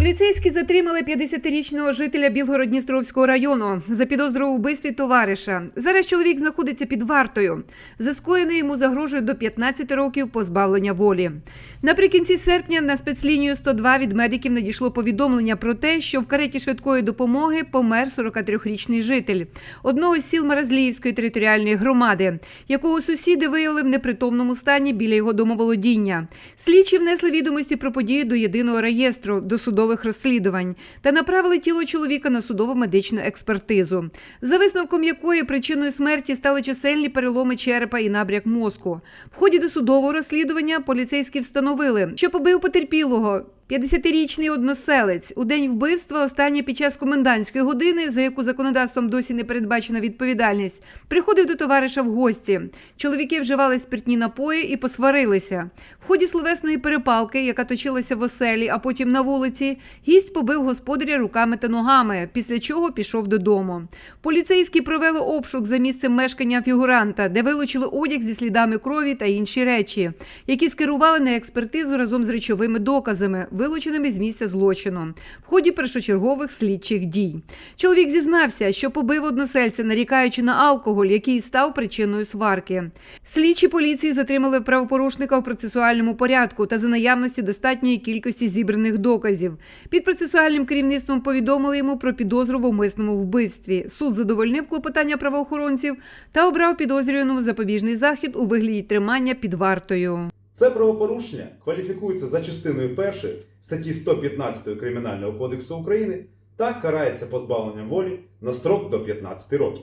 Поліцейські затримали 50-річного жителя Білгород-Дністровського району за підозру вбивстві товариша. Зараз чоловік знаходиться під вартою. За скоєне йому загрожує до 15 років позбавлення волі. Наприкінці серпня на спецлінію 102 від медиків надійшло повідомлення про те, що в кареті швидкої допомоги помер 43-річний житель одного з сіл Маразліївської територіальної громади, якого сусіди виявили в непритомному стані біля його домоволодіння. Слідчі внесли відомості про подію до єдиного реєстру досудових розслідувань та направили тіло чоловіка на судово медичну експертизу, за висновком якої причиною смерті стали чисельні переломи черепа і набряк мозку. В ході досудового розслідування поліцейські встановили, що побив потерпілого. 50-річний односелець у день вбивства, останнє під час комендантської години, за яку законодавством досі не передбачена відповідальність, приходив до товариша в гості. Чоловіки вживали спиртні напої і посварилися. В ході словесної перепалки, яка точилася в оселі, а потім на вулиці, гість побив господаря руками та ногами, після чого пішов додому. Поліцейські провели обшук за місцем мешкання фігуранта, де вилучили одяг зі слідами крові та інші речі, які скерували на експертизу разом з речовими доказами, вилученими з місця злочину, в ході першочергових слідчих дій. Чоловік зізнався, що побив односельця, нарікаючи на алкоголь, який став причиною сварки. Слідчі поліції затримали правопорушника в процесуальному порядку та за наявності достатньої кількості зібраних доказів. Під процесуальним керівництвом повідомили йому про підозру в умисному вбивстві. Суд задовольнив клопотання правоохоронців та обрав підозрюваному запобіжний захід у вигляді тримання під вартою. Це правопорушення кваліфікується за частиною 1 статті 115 Кримінального кодексу України та карається позбавленням волі на строк до 15 років.